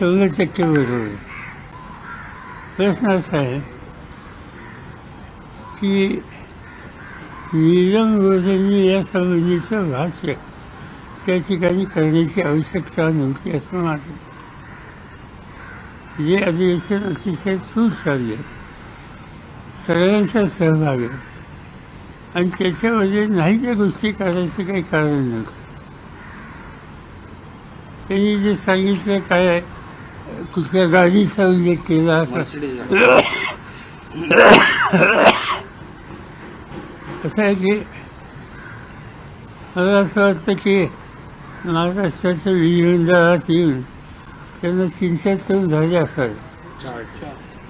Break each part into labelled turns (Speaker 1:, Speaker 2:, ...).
Speaker 1: शंभर टक्के बरोबर प्रश्न असा आहे की निलम रोजनी या संबंधीचं भाष्य त्या ठिकाणी करण्याची आवश्यकता नव्हती असं वाटतं. जे अधिवेशन अतिशय सूट चालले सगळ्यांचा सहभाग आहे. आणि त्याच्यामध्ये नाही त्या गोष्टी करायचं काही कारण नव्हतं. त्यांनी जे सांगितलं काय आहे, कुठल्या गाडीचा उल्लेख केला असं आहे की मला असं वाटतं की महाराष्ट्राच्या विधिमंडळात येऊन त्यांना तीनशे तरुण झाले असावे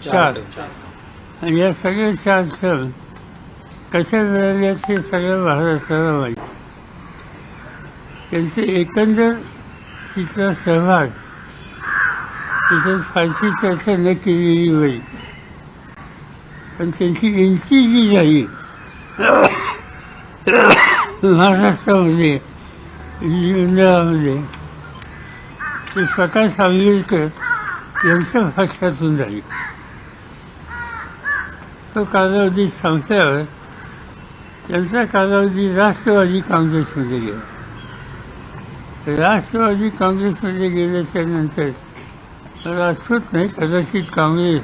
Speaker 1: चार आणि या सगळ्या चार सण कशा मिळाल्या ते सगळ्या महाराष्ट्राला माहिती त्यांचे एकंदर तिचा सहभाग त्याच्यात फारशी चर्चा न केलेली होईल पण त्यांची एंट्री जी झाली महाराष्ट्रामध्ये विधिमंडळामध्ये ते प्रकाश आंबेडकर यांच्या भाषातून झाली. तो कालावधी संपल्यावर त्यांचा कालावधी राष्ट्रवादी काँग्रेसमध्ये गेला. राष्ट्रवादी काँग्रेसमध्ये गेल्याच्यानंतर राजपूत नाही कदाचित कामे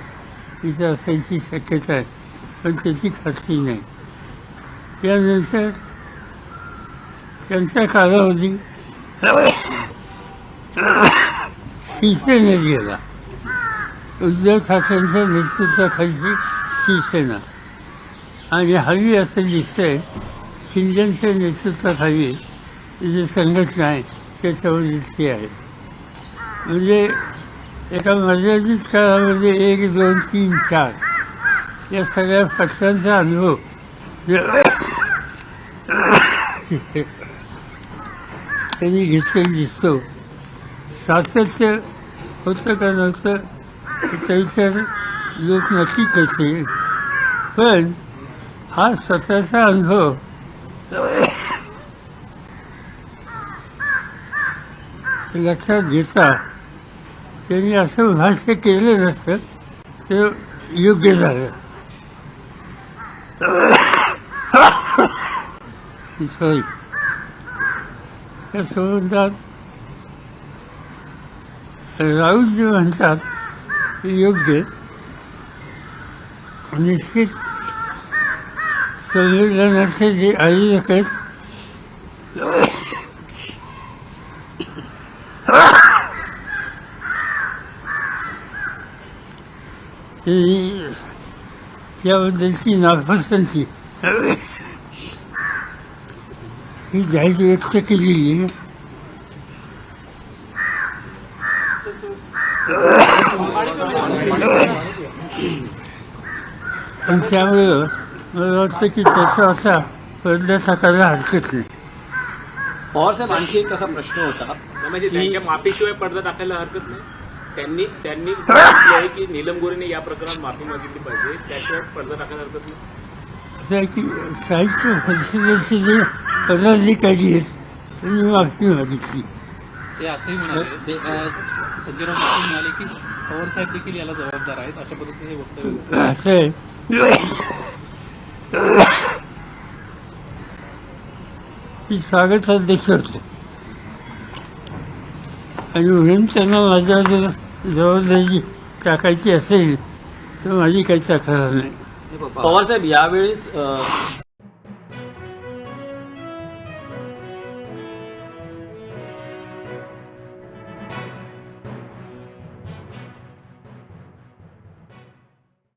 Speaker 1: तिथे असायची शक्यता आहे पण त्याची खात्री नाही. त्यानंतर त्यांचा कालावधी शिवसेनेत गेला. उद्धव ठाकरेंच्या नेतृत्वाखालची शिवसेना. आणि हवी असं दिसतंय शिंदेच्या नेतृत्वाखाली जी संघटना आहे त्याच्यावर दिसते आहे. म्हणजे एका मर्यादित काळामध्ये एक दोन तीन चार. या सगळ्या पक्षांचा अनुभव. त्यांनी घेतलेला दिसतो. सातत्य होतं का नव्हतं त्याचा लोक नक्की करतील पण हा स्वतःचा अनुभव लक्षात घेता त्यांनी असं भाष्य केलं नसतं ते योग्य झालं. सॉरी त्या संबंधात राऊत जे म्हणतात ते योग्य. निश्चित संविधानाचे जे आयोजक आहेत ते त्याबद्दलची नापसंती ही जाहीर व्यक्त केलेली आहे. पण त्यामुळं मला वाटतं की त्याचा असा बदल टाकायला हरकत नाही.
Speaker 2: पवार साहेब आणखी एक असा प्रश्न होता.
Speaker 3: म्हणजे त्यांच्या माफीशिवाय पडदा टाकायला हरकत नाही? त्यांनी त्यांनी आहे की नीलम गोरेने या प्रकरणात माफी मागितली पाहिजे त्याशिवाय पडदा टाकायला हरकत नाही
Speaker 1: असं आहे की साहित्य परिषदेचे जे पदाधिकारी आहेत त्यांनी माफी मागितली.
Speaker 4: ते असंही म्हणाले. ते, अ, संजय राऊत असंही म्हणाले की पवार साहेब देखील याला जबाबदार आहेत. अशा पद्धतीने हे वक्तव्य होतं.
Speaker 1: असं आहे. की स्वागताध्यक्ष होते. आणि म्हणून त्यांना माझ्या जबाबदारी टाकायची असेल तर माझी काही तक्रार नाही.
Speaker 2: पवार साहेब यावेळेस